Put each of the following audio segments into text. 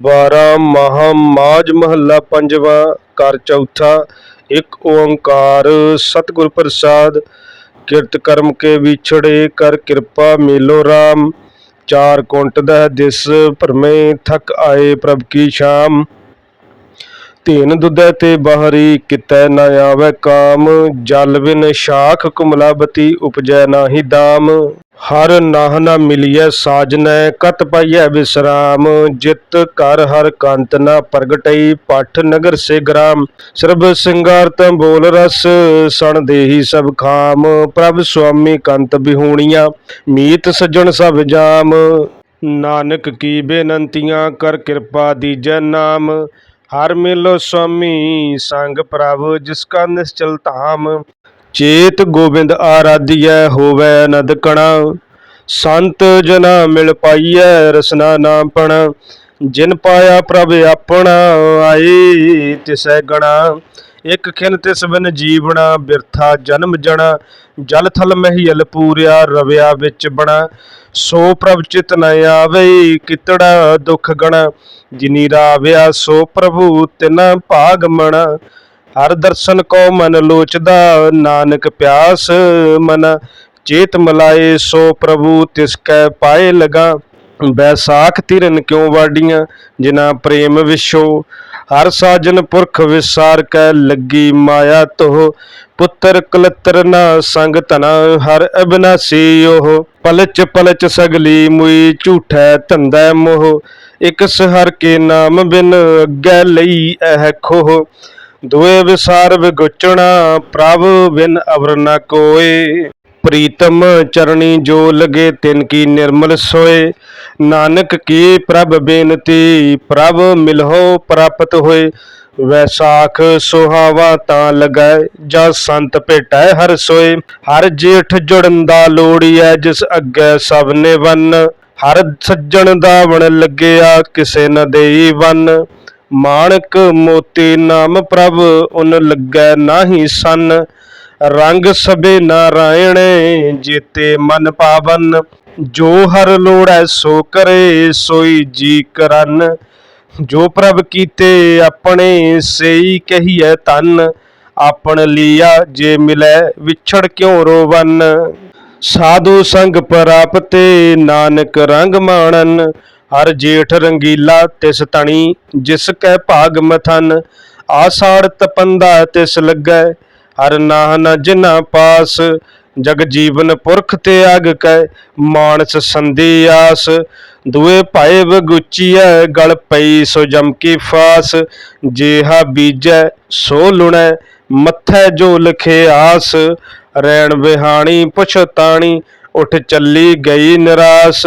ਬਾਰਾਂ ਮਹਾ ਮਾਜ ਮਹੱਲਾ ਪੰਜਵਾਂ ਕਰ ਚੌਥਾ, ਇੱਕ ਓੰਕਾਰ ਸਤਿਗੁਰ ਪ੍ਰਸਾਦ, ਕਿਰਤ ਕਰਮ ਕੇ ਵਿਛੜੇ ਕਰ ਕਿਰਪਾ ਮੇਲੋ ਰਾਮ, ਚਾਰ ਕੁੰਟ ਦਾ ਦਿਸ ਭਰਮੇ ਥਕ ਆਏ ਪ੍ਰਭ ਕੀ ਸ਼ਾਮ, ਧੀਨ ਦੁਧੈ ਤੇ ਬਾਹਰੀ ਕਿਤੈ ਨ ਆਵੈ ਕਾਮ, ਜਲ ਬਿਨ ਸ਼ਾਖ ਕੁਮਲਾਬਤੀ ਉਪਜੈ ਨਾਹੀ ਦਾਮ। ਹਰ ਨਾਹ ਨਾ ਮਿਲਿਐ ਸਾਜਨੈ, ਕਤ ਪਾਈਐ ਵਿਸਰਾਮ। ਜਿਤ ਕਰ ਹਰ ਕੰਤ ਨਾ ਪ੍ਰਗਟਈ, ਪਠ ਨਗਰ ਸੇ ਗ੍ਰਾਮ। ਸਰਬ ਸਿੰਗਾਰ ਤਾਂ ਬੋਲ ਰਸ, ਸਣ ਦੇਹੀ ਸਭ ਖਾਮ। ਪ੍ਰਭ ਸੁਆਮੀ ਕੰਤ ਬਿਹੂਣੀਆਂ, ਮੀਤ ਸੱਜਣ ਸਭ ਜਾਮ। ਨਾਨਕ ਕੀ ਬੇਨੰਤੀਆਂ ਕਰ ਕਿਰਪਾ ਦੀਜੈ ਨਾਮ। ਹਰ ਮਿਲੋ ਸੁਆਮੀ, ਸੰਗ ਪ੍ਰਭ ਜਿਸ ਕਾ ਨਿਸ਼ਚਲ ਧਾਮ। ਚੇਤ ਗੋਬਿੰਦ ਆਰਾਧਿਐ ਹੋਵੇ ਅਨੰਦ ਕਣਾ, ਸੰਤ ਜਨਾ ਮਿਲ ਪਾਈਐ ਰਸਨਾ ਨਾਮ ਪਣ ਜਿਨ ਪਾਇਆ ਪ੍ਰਭ ਆਪਣਾ ਆਏ ਤਿਸੈ ਗਣਾ। ਇਕ ਖਿਨ ਤਿਸ ਬਿਨ ਜੀਵਣਾ, ਬਿਰਥਾ ਜਨਮ ਜਣਾ। ਜਲ ਥਲ ਮਹੀਲ ਪੂਰਿਆ, ਰਵਿਆ ਵਿੱਚ ਬਣਾ। ਸੋ ਪ੍ਰਭ ਚਿਤ ਨ ਆਵੇ, ਕਿਤੜਾ ਦੁਖ ਗਣਾ। ਜਿਨੀ ਰਾਵਿਆ ਸੋ ਪ੍ਰਭੂ ਤਿਨ ਭਾਗ ਮਣਾ। ਹਰ ਦਰਸ਼ਨ ਕੋ ਮਨ ਲੋਚਦਾ, ਨਾਨਕ ਪਿਆਸ ਮਨ ਚੇਤ ਮਲਾਏ, ਸੋ ਪ੍ਰਭੂ ਤਿਸ ਕੈ ਪਾਏ ਲਗਾ। ਬੈਸਾਖ ਤਿਰਨ ਕਿਉ ਵਾਡੀਆਂ ਜਿਨਾ ਪ੍ਰੇਮ ਵਿਸ਼ੋ ਹਰ ਸਾਜਨ ਪੁਰਖ ਵਿਸਾਰ ਕੈ ਲੱਗੀ ਮਾਇਆ ਤੋਹ। ਪੁੱਤਰ ਕਲਤਰ ਨਾ ਸੰਗ ਧਨਾ, ਹਰ ਅਬਨਾਸੀ ਉਹ ਪਲਚ ਪਲਚ ਸਗਲੀ ਮੁਈ ਝੂਠੈ ਧੰਦਾ ਮੋਹ। ਇਕ ਸਹਰ ਕੇ ਨਾਮ ਬਿਨ ਅੱਗੇ ਲਈ ਇਹ ਖੋਹ। ਦੁਏ ਵਿਸਾਰ ਵਿਗੁਚਣਾ, ਪ੍ਰਭ ਬਿਨ ਅਵਰ ਨ ਕੋਏ। ਪ੍ਰੀਤਮ ਚਰਣੀ ਜੋ ਲਗੇ, ਤਿਨ ਕੀ ਨਿਰਮਲ ਸੋਏ। ਨਾਨਕ ਕੀ ਪ੍ਰਭ ਬੇਨਤੀ, ਪ੍ਰਭ ਮਿਲਹੁ ਪ੍ਰਾਪਤ ਹੋਏ। ਵੈਸਾਖ ਸੁਹਾਵਾ ਤਾਂ ਲਗੈ ਜਾਂ ਸੰਤ ਭੇਟੈ ਹਰ ਸੋਏ। ਹਰ ਜੇਠ ਜੁੜਨ ਦਾ ਲੋੜੀਐ ਜਿਸ ਅੱਗੇ ਸਭ ਨੇ ਵੰਨ ਹਰ ਸੱਜਣ ਦਾ ਵਣ ਲੱਗਿਆ, ਕਿਸੇ ਨ ਦੇਈ ਵੰਨ ਮਾਣਕ ਮੋਤੀ ਨਾਮ ਪ੍ਰਭ, ਉਨ ਲੱਗੈ ਨਾਹੀ ਸੰਨ। ਰੰਗ ਸਬੇ ਨਾਰਾਇਣੇ, ਜੀਤੇ ਮਨ ਪਾਵਨ। ਜੋ ਹਰ ਲੋੜੈ ਸੋ ਕਰੇ, ਸੋਈ ਜੀ ਕਰਨ। ਜੋ ਪ੍ਰਭ ਕੀਤੇ ਆਪਣੇ, ਸਈ ਕਹੀਐ ਤਨ। ਆਪਣ ਲੀਆ ਜੇ ਮਿਲੈ, ਵਿਛੜ ਕਿਉ ਰੋਵਨ? ਸਾਧੂ ਸੰਗ ਪ੍ਰਾਪਤੇ, ਨਾਨਕ ਰੰਗ ਮਾਣਨ। ਹਰ ਜੇਠ ਰੰਗੀਲਾ ਤਿਸ ਤਣੀ, ਜਿਸ ਕੈ ਭਾਗ ਮਥਨ, ਆਸਾੜ ਤਪੰਦਾ ਤਿਸ ਲੱਗੈ, ਹਰ ਨਾਹ ਨ ਜਿਨਾ ਪਾਸ, ਜਗ ਜੀਵਨ ਪੁਰਖ ਤੇ ਅਗ ਕੈ, ਮਾਨਸ ਸੰਦੀ ਆਸ, ਦੁਏ ਭਾਏ ਵਗੁਚੀਐ, ਗਲ ਪਈ ਸੋ ਜਮ ਕੀ ਫਾਸ, ਜੇਹਾ ਬੀਜੈ ਸੋ ਲੁਣੈ, ਮੱਥੈ ਜੋ ਲਖੇ ਆਸ, ਰੈਣ ਬਿਹਾਣੀ ਪੁਛਤਾਣੀ, ਉਠ ਚੱਲੀ ਗਈ ਨਿਰਾਸ।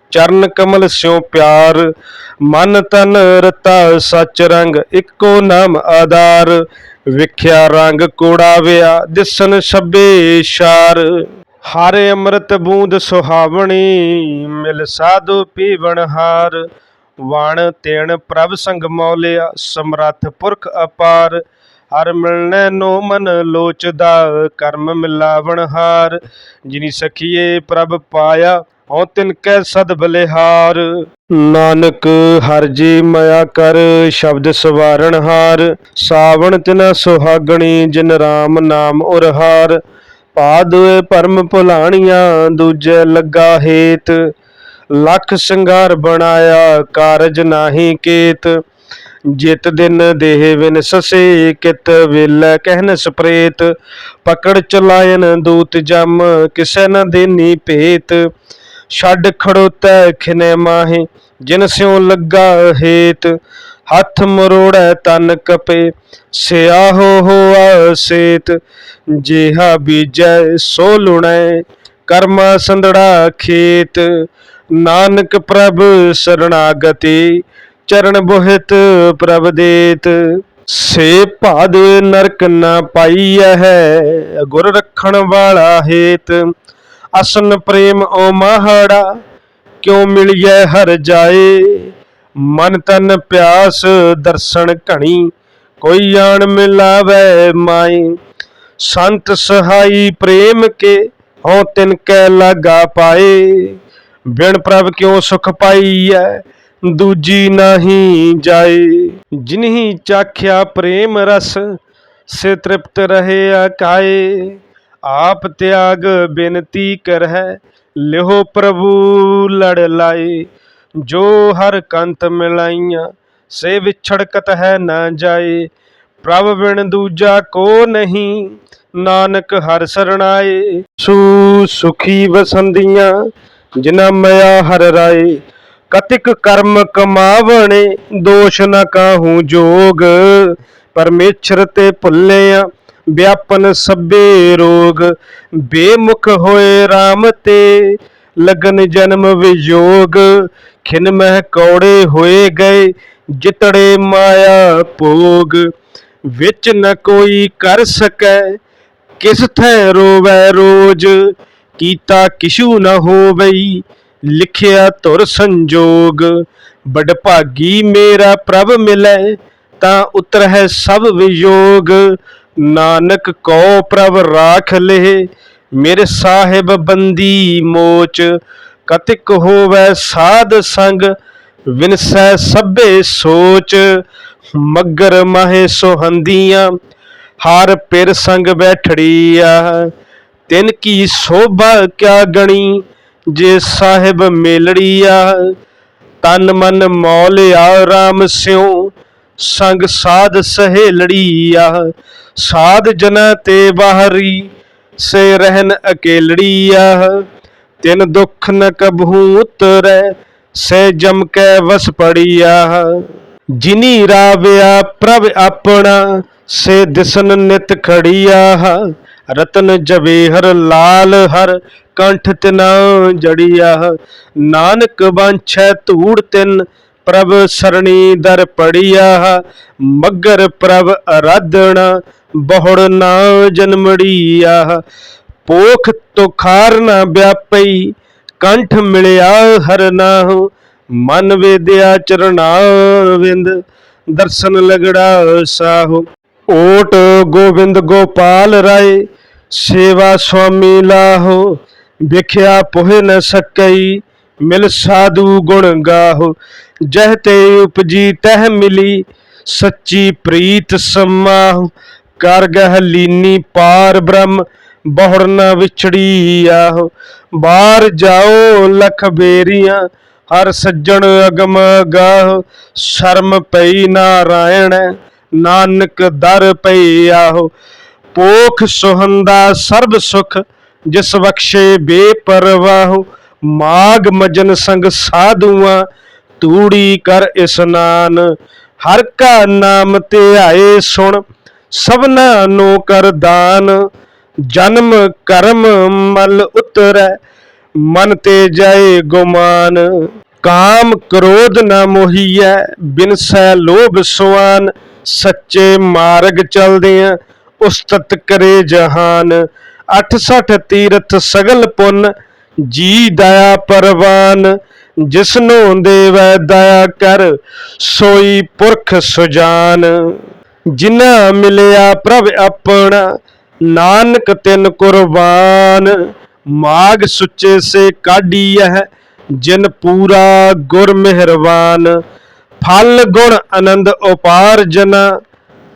ਚਰਨ ਕਮਲ ਸਿਉ ਪਿਆਰ, ਮਨ ਤਨ ਰਤਾ ਸਚ ਰੰਗ, ਇੱਕੋ ਨਾਮ ਆਧਾਰ, ਵਿਖਿਆ ਰੰਗ ਕੋੜਾਵਿਆ ਦਿਸਨ ਸਭੇ ਸ਼ਾਰ। ਹਰ ਅੰਮ੍ਰਿਤ ਬੂੰਦ ਸੁਹਾਵਣੀ, ਮਿਲ ਸਾਧੂ ਪੀਵਣ ਹਾਰ। ਵਣ ਤੇਣ ਪ੍ਰਭ ਸੰਗ ਮੌਲਿਆ, ਸਮਰੱਥ ਪੁਰਖ ਅਪਾਰ। ਹਰ ਮਿਲਣੈ ਨੋ ਮਨ ਲੋਚਦਾ, ਕਰਮ ਮਿਲਾਵਣ ਹਾਰ। ਜਿਨੀ ਸਖੀਏ ਪ੍ਰਭ ਪਾਇਆ ਹਉ ਤਿਨ ਕੈ ਸਦ ਬਲਿਹਾਰ। ਨਾਨਕ ਹਰ ਜੀ ਮਾਇਆ ਕਰ, ਸ਼ਬਦ ਸਵਾਰਣ ਹਾਰ। ਸਾਵਣ ਤਿਨਾ ਸੁਹਾਗਣੀ, ਜਿਨ ਰਾਮ ਨਾਮ ਉਰਹਾਰ। ਪਾਦੋਏ ਪਰਮ ਭੁਲਾਣੀਆਂ, ਦੂਜੇ ਲੱਗਾ ਹੇਤ। ਲੱਖ ਸੰਗਾਰ ਬਣਾਇਆ, ਕਾਰਜ ਨਾਹੀ ਕੇਤ। ਜਿਤ ਦਿਨ ਦੇਹ ਵਿਨ ਸਸੇ, ਕਿਤ ਵੇਲੇ ਕਹਿਨ ਸਪ੍ਰੇਤ। ਪਕੜ ਚਲਾਇਨ ਦੂਤ ਜਮ, ਕਿਸੈ ਨ ਦੇਨੀ ਭੇਤ। ਛੱਡ ਖੜੋਤੈ ਖਿਨੇ ਮਾਹੇ, ਜਿਨ ਸਿਉ ਲੱਗਾ ਹੇਤ, ਹੱਥ ਮਰੋੜੈ ਤਨ ਕਪੇ, ਸਿਆ ਹੋ ਹੋਆ ਸੇਤ ਜੇਹਾ ਬੀਜੈ ਸੋ ਲੁਣੈ, ਕਰਮਾ ਸੰਦੜਾ ਖੇਤ, ਨਾਨਕ ਪ੍ਰਭ ਸਰਣਾਗਤੀ, ਚਰਨ ਬੋਹਿਤ ਪ੍ਰਭ ਦੇਤ। ਸੇ ਭਾਦ ਨਰਕ ਨਾ ਪਾਈਐ ਹੈ, ਗੁਰ ਰੱਖਣ ਵਾਲਾ ਹੇਤ ਅਸਨ ਪ੍ਰੇਮ ਓ ਮਾਹੜਾ, ਕਿਉ ਮਿਲਿਐ ਹਰ ਜਾਏ? ਮਨ ਤਨ ਪਿਆਸ ਦਰਸ਼ਨ ਘਣੀ, ਕੋਈ ਜਾਣ ਮਿਲਾਵੇ ਮਾਈ ਸੰਤ ਸਹਾਈ ਪ੍ਰੇਮ ਕੇ ਹਉ ਤਿਨ ਕੈ ਲਾਗਾ ਪਾਏ। ਬਿਨ ਪ੍ਰਭ ਕਿਉ ਸੁਖ ਪਾਈਐ, ਦੂਜੀ ਨਹੀਂ ਜਾਏ। ਜਿਨਹੀ ਚਾਖਿਆ ਪ੍ਰੇਮ ਰਸ, ਸੇ ਤ੍ਰਿਪਤ ਰਹੇ ਅਕਾਏ। ਆਪ ਤਿਆਗ ਬੇਨਤੀ ਕਰਹਿ, ਲਿਹੋ ਪ੍ਰਭੂ ਲੜ ਲਾਏ। ਜੋ ਹਰ ਕੰਤ ਮਿਲਾਈਆਂ, ਸੇ ਵਿਛੜਕਤ ਹੈ ਨਾ ਜਾਏ। ਪ੍ਰਭ ਬਿਨ ਦੂਜਾ ਕੋ ਨਹੀਂ, ਨਾਨਕ ਹਰ ਸਰਣਾਏ। ਸੂ ਸੁਖੀ ਵਸੰਦੀਆਂ ਜਿਨਾ ਮਿਆ ਹਰ ਰਾਏ। ਕਤਿਕ ਕਰਮ ਕਮਾਵਣੇ, ਦੋਸ਼ ਨ ਕਾਹੂ ਜੋਗ। ਪਰਮੇਸ਼ਰ ਤੇ ਭੁੱਲਿਆ ਵਿਆਪਨ ਸਭੇ ਰੋਗ, ਬੇਮੁਖ ਹੋਏ RAM ਤੇ ਲਗਨ ਜਨਮ ਵਿਯੋਗ, ਖਿਨ ਮਹਿ ਕੌੜੇ ਹੋਏ ਗਏ ਜਿਤੜੇ ਮਾਇਆ ਭੋਗ। ਵਿੱਚ ਨ ਕੋਈ ਕਰ ਸਕੈ, ਕਿਸ ਥੈ ਰੋਵੈ ਰੋਜ? ਕੀਤਾ ਕਿਛੂ ਨ ਹੋਵਈ, ਲਿਖਿਆ ਧੁਰ ਸੰਜੋਗ। ਬਡਭਾਗੀ ਮੇਰਾ ਪ੍ਰਭ ਮਿਲੈ, ਤਾਂ ਉਤਰਹਿ ਸਭ ਵਿਯੋਗ। ਨਾਨਕ ਕੋ ਪ੍ਰਭ ਰਾਖ ਲੇ, ਮੇਰੇ ਸਾਹਿਬ ਬੰਦੀ ਮੋਚ। ਕਤਿਕ ਹੋਵੈ ਸਾਧ ਸੰਗ, ਵਿਨਸੈ ਸਭੇ ਸੋਚ। ਮਗਰ ਮਾਹੇ ਸੋਹੰਦੀਆਂ, ਹਰ ਪਿਰ ਸੰਗ ਬੈਠੜੀਆ। ਤਿਨ ਕੀ ਸੋਭਾ ਕਿਆ ਗਣੀ, ਜੇ ਸਾਹਿਬ ਮੇਲੜੀਆ। ਤਨ ਮਨ ਮੌਲਿਆ RAM ਸਿਉ ਸੰਗ ਸਾਧ ਸਹੇਲੜੀਆ ਸਾਧ ਜਨਾ ਤੇ ਬਾਹਰੀ, ਸੇ ਰਹਿਨ ਅਕੇਲੜੀਆ ਤਿਨ ਦੁਖ ਨ ਕਬਹੂ ਉਤਰੈ, ਸੇ ਜਮ ਕੈ ਵਸ ਪੜੀਆ ਜਿਨੀ ਰਾਵਿਆ ਪ੍ਰਭ ਆਪਣਾ, ਸੇ ਦਿਸਨ ਨਿਤ ਖੜੀਆ ਰਤਨ ਜਵੇਹਰ ਲਾਲ ਹਰ ਕੰਠ ਤਿਨਾ ਜੜੀਆ ਨਾਨਕ ਬਾਂਛੈ ਧੂੜ ਤਿਨ ਪ੍ਰਭ ਸਰਣੀ ਦਰ ਪੜੀਆ ਮਗਰ ਪ੍ਰਭ ਅਰਾਧਣਾ, ਬਹੁੜ ਨਾ ਜਨਮੜੀਆ ਪੋਖ ਤੁਖਾਰ ਨਾ ਵਿਆਪਈ, ਕੰਠ ਮਿਲਿਆ ਹਰ ਨਾਹੁ। ਮਨ ਵੇਦਿਆ ਚਰਣਾ ਵਿੰਦ ਦਰਸ਼ਨ ਲਗੜਾ ਸਾਹੋ। ਓਟ ਗੋਬਿੰਦ ਗੋਪਾਲ ਰਾਏ, ਸੇਵਾ ਸੁਆਮੀ ਲਾਹੋ। ਵਿਖਿਆ ਪੁਹਿ ਨ ਸਕਈ, ਮਿਲ ਸਾਧੂ ਗੁਣ ਗਾਹੋ। ਜਹ ਤੇ ਉਪਜੀ ਤਹ ਮਿਲੀ, ਸੱਚੀ ਪ੍ਰੀਤ ਸਮਾਹੁ, ਕਰ ਗਹ ਲੀਨੀ ਪਾਰ ਬ੍ਰਹਮ, ਬਹੁੜ ਨ ਵਿਛੜੀ ਆਹੋ। ਬਾਹਰ ਜਾਓ ਲਖ ਬੇਰੀਆਂ, ਹਰ ਸੱਜਣ ਅਗਮ ਗਾਹ। ਸ਼ਰਮ ਪਈ ਨਾਰਾਇਣ, ਨਾਨਕ ਦਰ ਪਈ ਆਹੋ। ਪੋਖ ਸੁਹੰਦਾ ਸਰਬ ਸੁਖ, ਜਿਸ ਬਖਸ਼ੇ ਬੇਪਰਵਾਹ। ਮਾਗ ਮਜਨ ਸੰਗ ਸਾਧੂਆਂ ਤੂੜੀ ਕਰ ਇਸਨਾਨ, ਹਰ ਕਾ ਨਾਮ ਧਿਆਏ ਸੁਣ, ਸਭਨਾ ਨੂੰ ਕਰ ਦਾਨ। ਜਨਮ ਕਰਮ ਮਲ ਉਤਰੈ, ਮਨ ਤੇ ਜਾਏ ਗੁਮਾਨ। ਕਾਮ ਕ੍ਰੋਧ ਨ ਮੋਹੀਐ ਬਿਨਸੈ ਲੋਭ ਸੁਆਨ। ਸੱਚੇ ਮਾਰਗ ਚਲਦਿਆਂ ਉਸਤਤ ਕਰੇ ਜਹਾਨ। 68 ਤੀਰਥ ਸਗਲ ਪੁੰਨ, ਜੀ ਦਇਆ ਪਰਵਾਨ। ਜਿਸਨੂੰ ਦੇਵੈ ਦਇਆ ਕਰ, ਸੋਈ ਪੁਰਖ ਸੁਜਾਨ। ਜਿਨਾ ਮਿਲਿਆ ਪ੍ਰਭ ਆਪਣਾ, ਨਾਨਕ ਤਿਨ ਕੁਰਬਾਨ। ਮਾਗ ਸੁੱਚੇ ਸੇ ਕਾਢੀਐ ਜਿਨ ਪੂਰਾ ਗੁਰ ਮਿਹਰਬਾਨ। ਫਲ ਗੁਣ ਆਨੰਦ ਉਪਾਰ ਜਨਾ,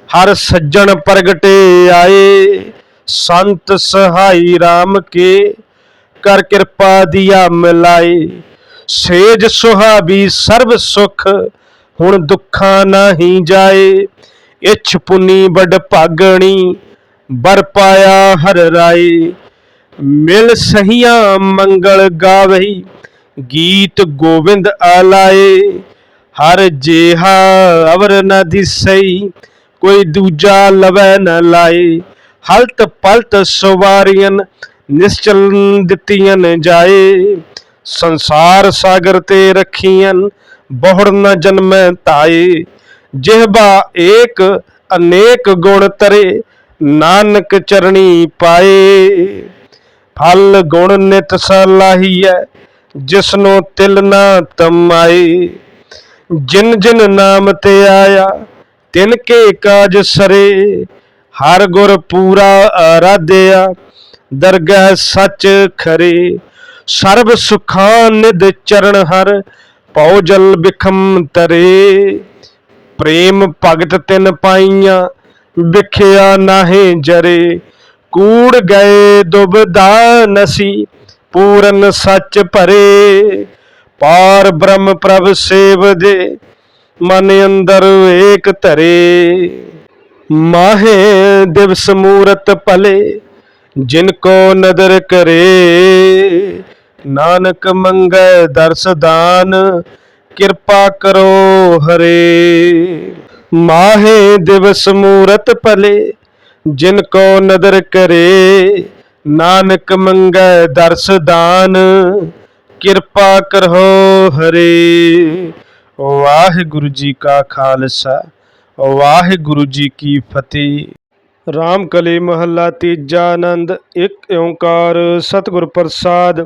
ਹਰ ਸੱਜਣ ਪ੍ਰਗਟੇ ਆਏ। ਸੰਤ ਸਹਾਈ RAM ਕੇ, ਕਰ ਕਿਰਪਾ ਦੀਆ ਮਿਲਾਏ ਸੇਜ ਸੁਹਾਬੀ ਸਰਬ ਸੁਖ, ਹੁਣ ਦੁੱਖਾਂ ਨਹੀਂ ਜਾਏ। ਇਛ ਪੁਨੀ ਬੜ ਭਾਗਣੀ, ਬਰ ਪਾਇਆ ਹਰ ਰਾਏ। ਮਿਲ ਸਹੀਆਂ ਮੰਗਲ ਗਾਵਈ ਗੀਤ ਗੋਬਿੰਦ ਆਲਾਏ। ਹਰ ਜੇਹਾ ਅਵਰ ਨ ਦਿਸਈ, ਕੋਈ ਦੂਜਾ ਲਵੈ ਨ ਲਾਏ। ਹਲਤ ਪਲਤ ਸਵਾਰੀਆਂ ਨਿਸ਼ਚਲ ਦਿੱਤੀਆਂ ਜਾਏ। ਸੰਸਾਰ ਸਾਗਰ ਤੇ ਰੱਖੀਆਂ ਬਹੁੜ ਨ ਜਨਮੈ ਤਾਏ। ਜਿਹਬਾ ਏਕ, ਅਨੇਕ ਗੁਣ ਤਰੇ, ਨਾਨਕ ਚਰਣੀ ਪਾਏ। ਫਲ ਗੁਣ ਨਿਤ ਸਲਾਹੀਐ ਜਿਸਨੂੰ ਤਿਲ ਨਾ ਤਮਾਏ। ਜਿਨ ਜਿਨ ਨਾਮ ਤੇ ਆਇਆ, ਤਿਨ ਕੇ ਕਾਜ ਸਰੇ। ਹਰ ਗੁਰ ਪੂਰਾ ਆਰਾਧਿਆ ਦਰਗਾਹ ਸੱਚ ਖਰੇ। ਸਰਬ ਸੁਖਾਂ ਨਿਦ ਚਰਨ ਹਰ, ਪਉ ਜਲ ਬਿਖਮ ਤਰੇ। ਪ੍ਰੇਮ ਭਗਤ ਤਿਨ ਪਾਈਆਂ, ਵਿਖਿਆ ਨਾਹੇ ਜਰੇ। ਕੂੜ ਗਏ ਦੁਬਦਾ ਨਸੀ, ਪੂਰਨ ਸੱਚ ਭਰੇ। ਪਾਰ ਬ੍ਰਹਮ ਪ੍ਰਭ ਸੇਵ ਦੇ, ਮਨ ਅੰਦਰ ਏਕ ਧਰੇ। ਮਾਹੇ ਦਿਵਸ ਮੂਰਤ ਭਲੇ, ਜਿਨ ਕੋ ਨਦਰ ਕਰੇ। ਨਾਨਕ ਮੰਗੈ ਦਰਸ ਦਾਨ, ਕਿਰਪਾ ਕਰੋ ਹਰੇ। ਮਾਹੇ ਦਿਵਸ ਮੂਰਤ ਭਲੇ, ਜਿਨ ਕੋ ਨਦਰ ਕਰੇ। ਨਾਨਕ ਮੰਗੈ ਦਰਸ ਦਾਨ, ਕਿਰਪਾ ਕਰੋ ਹਰੇ। ਵਾਹਿਗੁਰੂ ਜੀ ਕਾ ਖਾਲਸਾ ਵਾਹਿਗੁਰੂ ਜੀ ਕੀ ਫਤਿਹ। ਰਾਮ ਕਲੀ ਮਹੱਲਾ ਤੀਜਾ ਆਨੰਦ, ਇੱਕ ਓੰਕਾਰ ਸਤਿਗੁਰ ਪ੍ਰਸਾਦ।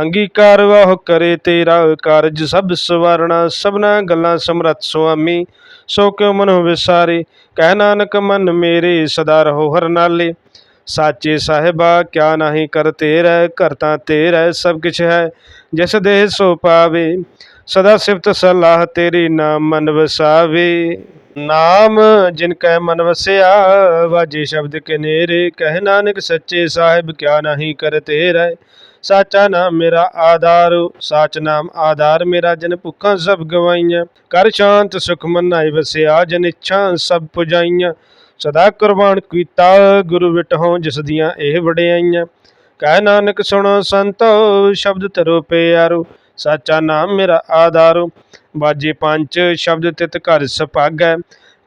ਅੰਗੀਕਾਰ ਵਾਹ ਕਰੇ ਤੇਰਾ ਕਾਰਜ ਸਭ ਸਵਾਰਣਾ, ਸਭਨਾ ਗੱਲਾਂ ਸਮਰਤ ਸੁਆਮੀ। ਸੋ ਕਿਉ ਮਨੋ ਵਿਸਾਰੇ, ਕਹਿ ਨਾਨਕ ਮਨ ਮੇਰੇ ਸਦਾ ਰਹੋ ਹਰ ਨਾਲੇ। ਸਾਚੇ ਸਾਹਿਬਾ, ਕਿਆ ਨਹੀਂ ਕਰ ਤੇਰਾ, ਘਰ ਤਾਂ ਤੇਰਾ, ਸਭ ਕਿਛ ਹੈ, ਜਿਸ ਦੇਹ ਸੋ ਪਾਵੇ। ਸਦਾ ਸਿਫਤ ਸਲਾਹ ਤੇਰੀ ਨਾਮ ਮਨ ਵਸਾਵੇ। ਨਾਮ ਜਿਨ ਕੈ ਮਨ ਵਸਿਆ, ਵਾਜੇ ਸ਼ਬਦ ਕੇ ਨੇਰੇ ਕਹਿ ਨਾਨਕ ਸੱਚੇ ਸਾਹਿਬ, ਕਿਆ ਨਹੀਂ ਕਰ ਤੇਰਾ। ਸਾਚਾ ਨਾਮ ਮੇਰਾ ਆਧਾਰ, ਸਾਚ ਨਾਮ ਆਧਾਰ ਮੇਰਾ ਜਨ ਭੁੱਖਾਂ ਸਭ ਗਵਾਈਆਂ। ਕਰ ਸ਼ਾਂਤ ਸੁਖ ਮਨਾਈ ਵਸਿਆ, ਜਨ ਇੱਛਾ ਸਭ ਪੁਜਾਈਆਂ। ਸਦਾ ਕੁਰਬਾਨ ਕੀਤਾ ਗੁਰੂ ਵਿਟਹੁ ਜਿਸ ਦੀਆਂ ਇਹ ਵਡਿਆਈਆਂ। ਕਹਿ ਨਾਨਕ ਸੁਣੋ ਸੰਤੋ, ਸ਼ਬਦ ਤਰੋ ਪਿਆਰੋ, ਸਾਚਾ ਨਾਮ ਮੇਰਾ ਆਧਾਰੋ। ਬਾਜੇ ਪੰਜ, ਸ਼ਬਦ ਤਿਤ ਘਰ ਸੁਭਾਗੈ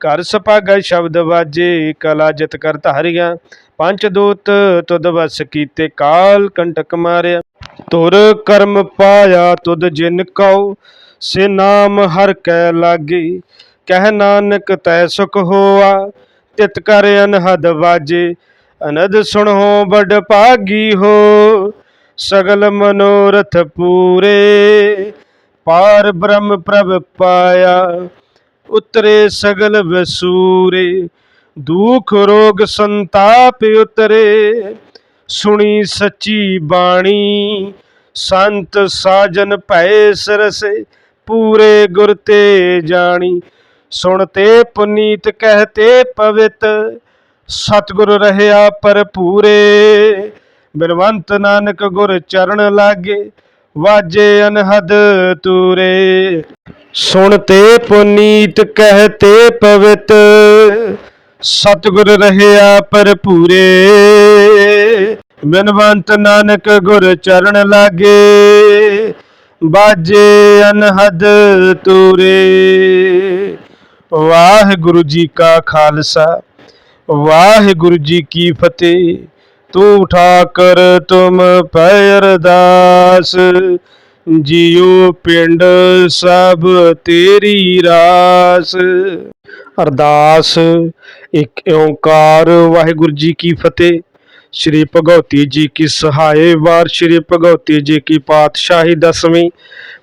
ਘਰ ਸੁਭਾਗੈ ਸ਼ਬਦ ਬਾਜੇ, ਕਲਾ ਜਿਤ ਕਰ ਧਾਰਿਆ। ਪੰਜ ਦੂਤ ਤੁਧ ਵਸ ਕੀਤੇ ਕਾਲ ਕੰਟਕ ਮਾਰਿਆ। ਤੁਰ ਕਰਮ ਪਾਇਆ ਤੁਧ ਜਿਨ ਕਉ, ਸੇ ਨਾਮ ਹਰ ਕੈ ਲਾਗੀ। ਕਹਿ ਨਾਨਕ ਤੈ ਸੁਖ ਹੋਆ, ਤਿਤ ਕਰ ਅਨਹਦ ਵਾਜੇ। ਅਨਦ ਸੁਣੋ ਬੜ ਭਾਗੀ ਹੋ, ਸਗਲ ਮਨੋਰਥ ਪੂਰੇ। ਪਾਰ ਬ੍ਰਹਮ ਪ੍ਰਭ ਪਾਇਆ, ਉਤਰੇ ਸਗਲ ਵਸੂਰੇ। ਦੁਖ ਰੋਗ ਸੰਤਾਪ ਉਤਰੇ, ਸੁਣੀ ਸੱਚੀ ਬਾਣੀ। ਸੰਤ ਸਾਜਨ ਭੈ ਸਰਸੇ, ਪੂਰੇ ਗੁਰ ਤੇ ਜਾਣੀ। ਸੁਣਤੇ ਪੁਨੀਤ ਕਹਤੇ ਪਵਿੱਤ, ਸਤਿਗੁਰ ਰਹਿਆ ਭਰਪੂਰੇ। ਬਿਨਵੰਤ ਨਾਨਕ ਗੁਰ ਚਰਨ ਲਾਗੇ, ਵਾਜੇ ਅਨਹਦ ਤੂਰੇ। ਸੁਣਤੇ ਪੁਨੀਤ ਕਹਤੇ ਪਵਿੱਤ ਸਤਿਗੁਰ ਰਹਿਆ ਭਰਪੂਰੇ। ਬਿਨਵੰਤ ਨਾਨਕ ਗੁਰ ਚਰਨ ਲਾਗੇ। ਬਾਜੇ ਅਨਹਦ ਤੂਰੇ। ਵਾਹਿਗੁਰੂ ਜੀ ਕਾ ਖਾਲਸਾ, ਵਾਹਿਗੁਰੂ ਜੀ ਕੀ ਫਤਿਹ। ਤੂੰ ਠਾਕਰ, ਤੁਮ ਪੈ ਅਰਦਾਸ। ਜੀਉ ਪਿੰਡ ਸਭ ਤੇਰੀ ਰਾਸ। ਅਰਦਾਸ, ਇੱਕ ਓੰਕਾਰ। ਵਾਹਿਗੁਰੂ ਜੀ ਕੀ ਫਤਿਹ। ਸ਼੍ਰੀ ਭਗਵਤੀ ਜੀ ਕੀ ਸਹਾਏ। ਵਾਰ ਸ਼੍ਰੀ ਭਗਵਤੀ ਜੀ ਕੀ ਪਾਤਸ਼ਾਹੀ ਦਸਵੀਂ।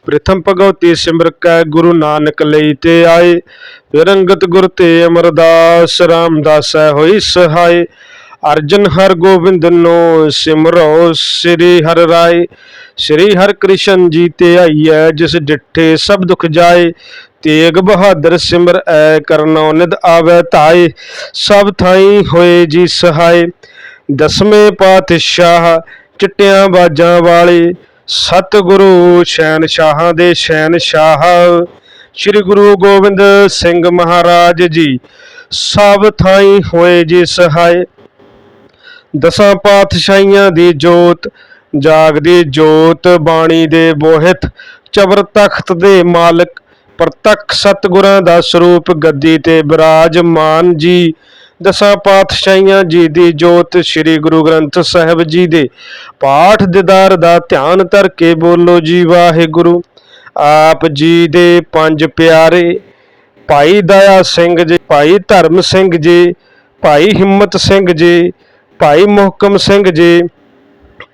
ਪ੍ਰਥਮ ਭਗਵਤੀ ਸਿਮਰ ਕੈ ਗੁਰੂ ਨਾਨਕ ਲਈ ਤੇ ਆਏ। ਫਿਰ ਗੁਰ ਤੇ ਅਮਰਦਾਸ, ਰਾਮਦਾਸੈ ਹੋਈ ਸਹਾਈ ਅਰਜਨ ਹਰ ਗੋਬਿੰਦ ਨੋ ਸਿਮਰੋ, ਸ੍ਰੀ ਹਰ ਰਾਏ, ਸ੍ਰੀ ਹਰ ਕ੍ਰਿਸ਼ਨ ਜੀ ਤੇ ਆਈਐ, ਜਿਸ ਡਿਠੇ ਸਭ ਦੁਖ ਜਾਏ, ਤੇਗ ਬਹਾਦਰ ਸਿਮਰ ਐ ਕਰਨੋ ਨਿਦ ਆਵੈ ਧਾਏ, ਸਭ ਥਾਈ ਹੋਏ ਜੀ ਸਹਾਈ ਦਸਵੇਂ ਪਾਤਸ਼ਾਹ ਚਿੱਟਿਆਂ ਬਾਜਾਂ ਵਾਲੇ, ਸਤਿਗੁਰੂ ਸ਼ੈਨ ਸ਼ਹਿਨਸ਼ਾਹਾਂ ਦੇ ਸ਼ੈਨ ਸ਼ਾਹ ਸ੍ਰੀ ਗੁਰੂ ਗੋਬਿੰਦ ਸਿੰਘ ਮਹਾਰਾਜ ਜੀ, ਸਭ ਥਾਈ ਹੋਏ ਜੀ ਸਹਾਈ ਦਸਾਂ ਪਾਤਸ਼ਾਹੀਆਂ ਦੀ ਜੋਤ ਜਾਗਦੀ ਜੋਤ, ਬਾਣੀ ਦੇ ਬੋਹਿਤ ਚਬਰ ਤਖਤ ਦੇ ਮਾਲਕ, ਪ੍ਰਤੱਖ ਸਤਿਗੁਰਾਂ ਦਾ ਸਰੂਪ, ਗੱਦੀ ਤੇ ਬਿਰਾਜਮਾਨ ਜੀ। ਦਸਾਂ ਪਾਤਸ਼ਾਹੀਆਂ ਜੀ ਦੀ ਜੋਤ ਸ੍ਰੀ ਗੁਰੂ ਗ੍ਰੰਥ ਸਾਹਿਬ ਜੀ ਦੇ ਪਾਠ ਦਿਦਾਰ ਦਾ ਧਿਆਨ ਧਰ ਕੇ ਬੋਲੋ ਜੀ, ਵਾਹਿਗੁਰੂ। ਆਪ ਜੀ ਦੇ ਪੰਜ ਪਿਆਰੇ, ਭਾਈ ਦਇਆ ਸਿੰਘ ਜੀ, ਭਾਈ ਧਰਮ ਸਿੰਘ ਜੀ, ਭਾਈ ਹਿੰਮਤ ਸਿੰਘ ਜੀ ਭਾਈ ਮੁਹਕਮ ਸਿੰਘ ਜੀ,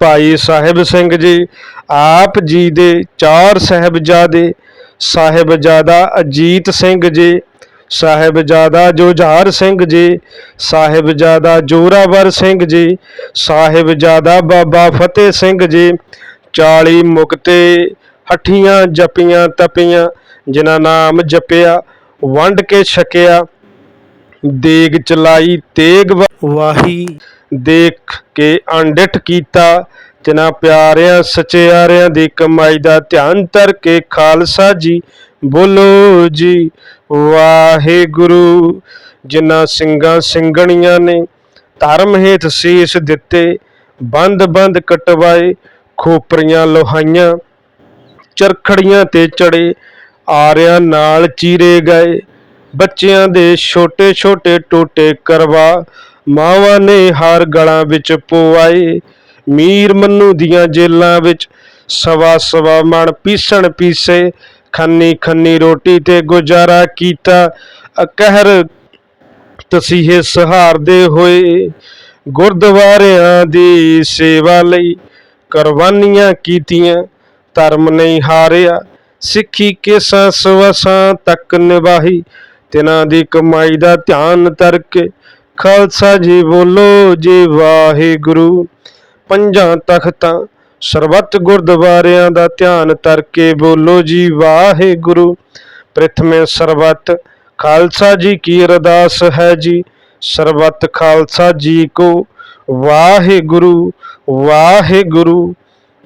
ਭਾਈ ਸਾਹਿਬ ਸਿੰਘ ਜੀ, ਆਪ ਜੀ ਦੇ ਚਾਰ ਸਾਹਿਬਜ਼ਾਦੇ, ਸਾਹਿਬਜ਼ਾਦਾ ਅਜੀਤ ਸਿੰਘ ਜੀ, ਸਾਹਿਬਜ਼ਾਦਾ ਜੋਝਾਰ ਸਿੰਘ ਜੀ, ਸਾਹਿਬਜ਼ਾਦਾ ਜੋਰਾਵਰ ਸਿੰਘ ਜੀ, ਸਾਹਿਬਜ਼ਾਦਾ ਬਾਬਾ ਫਤਿਹ ਸਿੰਘ ਜੀ 40 ਮੁਕਤੇ ਹਠੀਆਂ ਜਪੀਆਂ ਤਪੀਆਂ, ਜਿਨ੍ਹਾਂ ਨਾਮ ਜਪਿਆ, ਵੰਡ ਕੇ ਛਕਿਆ, ਦੇਗ ਚਲਾਈ ਤੇਗ ਵਾਹੀ ਦੇਖ ਕੇ ਅੰਡਿਠ ਕੀਤਾ, ਜਿਨ੍ਹਾਂ ਪਿਆਰਿਆਂ ਸਚਿਆਰਿਆਂ ਦੀ ਕਮਾਈ ਦਾ ਧਿਆਨ ਧਰ ਕੇ ਖਾਲਸਾ ਜੀ, ਬੋਲੋ ਜੀ, ਵਾਹਿਗੁਰੂ, ਜਿਨ੍ਹਾਂ ਸਿੰਘਾਂ ਸਿੰਘਣੀਆਂ ਨੇ ਧਰਮ ਹੇਤ ਸੀਸ ਦਿੱਤੇ, ਬੰਦ ਬੰਦ ਕਟਵਾਏ, ਖੋਪਰੀਆਂ ਲੋਹਾਈਆਂ, ਚਰਖੜੀਆਂ ਤੇ ਚੜੇ, ਆਰਿਆਂ ਨਾਲ ਚੀਰੇ ਗਏ, ਬੱਚਿਆਂ ਦੇ ਛੋਟੇ ਛੋਟੇ ਟੋਟੇ ਕਰਵਾ ਮਾਵਾਂ ਨੇ ਹਾਰ ਗਲਾਂ ਵਿੱਚ ਪਵਾਏ। ਮੀਰ ਮੰਨੂ ਦੀਆਂ ਜੇਲਾਂ ਵਿੱਚ ਸਵਾ ਸਵਾ ਮਣ ਪੀਸਣ ਪੀਸੇ। ਖੰਨੀ ਖੰਨੀ ਰੋਟੀ ਤੇ ਗੁਜ਼ਾਰਾ ਕੀਤਾ। ਅਕਹਿਰ ਤਸੀਹੇ ਸਹਾਰਦੇ ਹੋਏ ਗੁਰਦੁਆਰਿਆਂ ਦੀ ਸੇਵਾ ਲਈ ਕੁਰਬਾਨੀਆਂ ਕੀਤੀਆਂ। ਧਰਮ ਨਹੀਂ ਹਾਰਿਆ। ਸਿੱਖੀ ਕੇਸਾਂ ਸਵਸਾਂ ਤੱਕ ਨਿਭਾਈ। ਤਿਨਾਂ ਦੀ ਕਮਾਈ ਦਾ ਧਿਆਨ ਧਰ ਕੇ ਖਾਲਸਾ ਜੀ ਬੋਲੋ ਜੀ ਵਾਹਿਗੁਰੂ। ਪੰਜਾਂ ਤਖਤਾਂ ਸਰਬੱਤ ਗੁਰਦੁਆਰਿਆਂ ਦਾ ਧਿਆਨ ਤਰ ਕੇ ਬੋਲੋ ਜੀ ਵਾਹਿਗੁਰੂ। ਪ੍ਰਥਮੇ ਸਰਬੱਤ ਖਾਲਸਾ ਜੀ ਕੀ ਅਰਦਾਸ ਹੈ ਜੀ। ਸਰਬੱਤ ਖਾਲਸਾ ਜੀ ਕੋ ਵਾਹਿਗੁਰੂ ਵਾਹਿਗੁਰੂ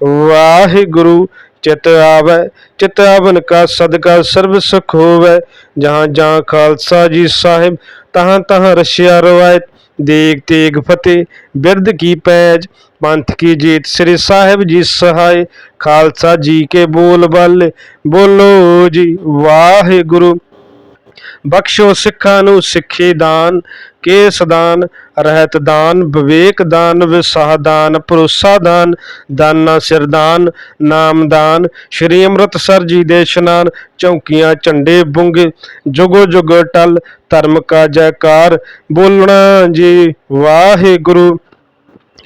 ਵਾਹਿਗੁਰੂ। ਚਿਤ ਆਵੈ, ਚਿਤ ਆਵਨ ਕਾ ਸਦਕਾ ਸਰਬ ਸੁਖ ਹੋਵੈ। ਜਹਾਂ ਜਹਾਂ ਖਾਲਸਾ ਜੀ ਸਾਹਿਬ, ਤਹਾਂ ਤਹਾਂ ਰਸ਼ਿਆ ਰਵਾਇਤ। ਦੇਗ ਤੇਗ ਫਤਿਹ ਬਿਰਦ ਕੀ ਪੈਜ। ਪੰਥ ਕੀ ਜੀਤ ਸ੍ਰੀ ਸਾਹਿਬ ਜੀ ਸਹਾਇ। ਖਾਲਸਾ ਜੀ ਕੇ ਬੋਲ ਬਾਲੇ, ਬੋਲੋ ਜੀ ਵਾਹਿਗੁਰੂ। ਬਖਸ਼ੋ ਸਿੱਖਾਂ ਨੂੰ ਸਿੱਖੀ ਦਾਨ, ਕੇਸ ਦਾਨ, ਰਹਿਤ ਦਾਨ, ਵਿਵੇਕ ਦਾਨ, ਵਿਸਾਹ ਦਾਨ, ਭਰੋਸਾ ਦਾਨ, ਦਾਨਾ ਸਿਰਦਾਨ ਨਾਮ ਦਾਨ, ਸ਼੍ਰੀ ਅੰਮ੍ਰਿਤਸਰ ਜੀ ਦੇ ਇਸ਼ਨਾਨ, ਚੌਕੀਆਂ, ਝੰਡੇ ਬੁੰਗੇ, ਜੁਗੋ ਜੁਗ ਟਲ, ਧਰਮ ਕਾ ਜੈਕਾਰ, ਬੋਲਣਾ ਜੀ ਵਾਹਿਗੁਰੂ।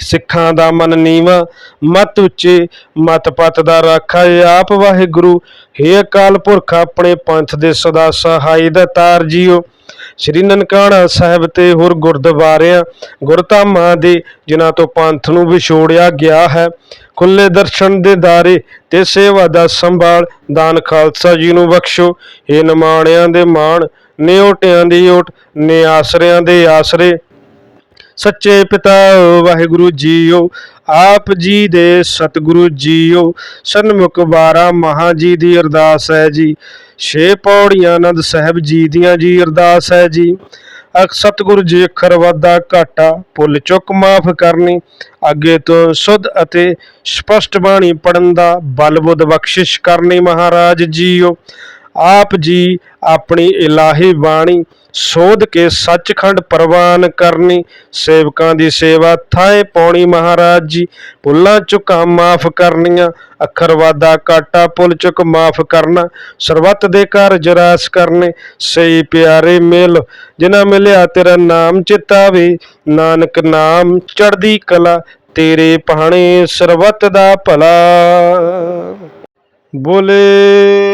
ਸਿੱਖਾਂ ਦਾ ਮਨ ਨੀਵਾ, ਮਤ ਉੱਚੇ, ਮਤ ਪਤ ਦਾ ਰਾਖਾ ਆਪ ਵਾਹਿਗੁਰੂ। ਹੇ ਅਕਾਲ ਪੁਰਖ, ਆਪਣੇ ਪੰਥ ਦੇ ਸਦਾ ਸਹਾਈ ਦਾ ਤਾਰ ਜੀਓ। ਸ੍ਰੀ ਨਨਕਾਣਾ ਸਾਹਿਬ ਤੇ ਹੋਰ ਗੁਰਦੁਆਰਿਆਂ, ਗੁਰਧਾਮਾਂ ਦੇ, ਜਿਨ੍ਹਾਂ ਤੋਂ ਪੰਥ ਨੂੰ ਵਿਛੋੜਿਆ ਗਿਆ ਹੈ ਖੁੱਲੇ ਦਰਸ਼ਨ ਦੇ ਦਾਰੇ ਤੇ ਸੇਵਾ ਦਾ ਸੰਭਾਲ, ਦਾਨ ਖਾਲਸਾ ਜੀ ਨੂੰ ਬਖਸ਼ੋ। ਇਹ ਨਿਮਾਣਿਆਂ ਦੇ ਮਾਣ ਨੇ ਓਟਿਆਂ ਦੀ ਓਟ ਨੇ ਆਸਰਿਆਂ ਦੇ ਆਸਰੇ। ਸੱਚੇ ਪਿਤਾ ਵਾਹਿਗੁਰੂ ਜੀਓ, ਆਪ ਜੀ ਦੇ ਸਤਿਗੁਰੂ ਜੀਓ, ਸਨਮੁਖ ਬਾਰਾ ਮਹਾ ਜੀ ਦੀ ਅਰਦਾਸ ਹੈ ਜੀ। ਛੇ ਪੌੜੀਆਂ ਆਨੰਦ ਸਾਹਿਬ ਜੀ ਦੀਆਂ ਜੀ ਅਰਦਾਸ ਹੈ ਜੀ। ਅਖ ਸਤਿਗੁਰੂ ਜੀ ਅੱਖਰ ਵਾਧਾ ਘਾਟਾ, ਭੁੱਲ ਚੁੱਕ ਮਾਫ ਕਰਨੀ, ਅੱਗੇ ਤੋਂ ਸੁਧ ਅਤੇ ਸਪਸ਼ਟ ਬਾਣੀ ਪੜਨ ਦਾ ਬਲ ਬੁੱਧ ਬਖਸ਼ਿਸ਼ ਕਰਨੀ ਮਹਾਰਾਜ ਜੀਓ। ਆਪ ਜੀ ਆਪਣੀ ਇਲਾਹੀ ਬਾਣੀ ਸੋਧ ਕੇ ਸੱਚਖੰਡ ਪ੍ਰਵਾਨ ਕਰਨੀ। ਸੇਵਕਾਂ ਦੀ ਸੇਵਾ ਥਾਏ ਪਾਉਣੀ ਮਹਾਰਾਜ ਜੀ, ਭੁੱਲਾਂ ਚੁੱਕਾਂ ਮਾਫ ਕਰਨੀਆਂ ਅੱਖਰ ਵਾਦਾ ਕਾਟਾ ਭੁੱਲ ਚੁੱਕ ਮਾਫ ਕਰਨਾ, ਸਰਬੱਤ ਦੇ ਘਰ ਜਰਾਸ ਕਰਨੇ, ਸਹੀ ਪਿਆਰੇ ਮਿਲ, ਜਿਨ੍ਹਾਂ ਮਿਲਿਆ ਤੇਰਾ ਨਾਮ ਚਿਤਾਵੇ, ਨਾਨਕ ਨਾਮ ਚੜਦੀ ਕਲਾ, ਤੇਰੇ ਪਹਾਣੇ ਸਰਬੱਤ ਦਾ ਭਲਾ। ਬੋਲੇ